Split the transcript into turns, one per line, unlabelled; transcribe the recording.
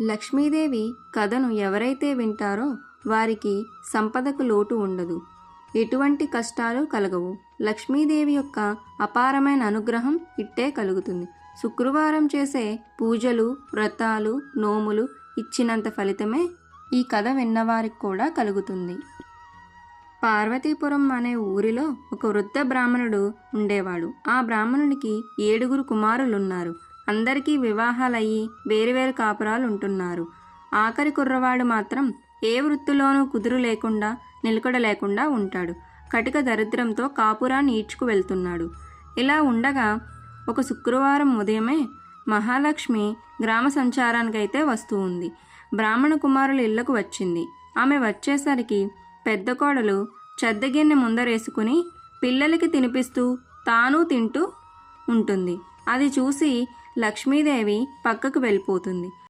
లక్ష్మీదేవి కథను ఎవరైతే వింటారో వారికి సంపదకు లోటు ఉండదు. ఎటువంటి కష్టాలు కలగవు. లక్ష్మీదేవి యొక్క అపారమైన అనుగ్రహం ఇట్టే కలుగుతుంది. శుక్రవారం చేసే పూజలు వ్రతాలు నోములు ఇచ్చినంత ఫలితమే ఈ కథ విన్నవారికి కూడా కలుగుతుంది. పార్వతీపురం అనే ఊరిలో ఒక వృద్ధ బ్రాహ్మణుడు ఉండేవాడు. ఆ బ్రాహ్మణునికి ఏడుగురు కుమారులున్నారు. అందరికీ వివాహాలయ్యి వేరువేరు కాపురాలు ఉంటున్నారు ఆఖరి కుర్రవాడు మాత్రం ఏ వృత్తిలోనూ కుదురు లేకుండా నిలకడ లేకుండా ఉంటాడు. కటిక దరిద్రంతో కాపురాన్ని ఈడ్చుకు వెళ్తున్నాడు. ఇలా ఉండగా ఒక శుక్రవారం ఉదయమే మహాలక్ష్మి గ్రామ సంచారానికైతే వస్తూ ఉంది. బ్రాహ్మణ కుమారుల ఇళ్ళకు వచ్చింది. ఆమె వచ్చేసరికి పెద్ద కోడలు చెద్దగిన్నె ముందరేసుకుని పిల్లలకి తినిపిస్తూ తాను తింటూ ఉంటుంది. అది చూసి లక్ష్మీదేవి పక్కకు వెళ్ళిపోతుంది.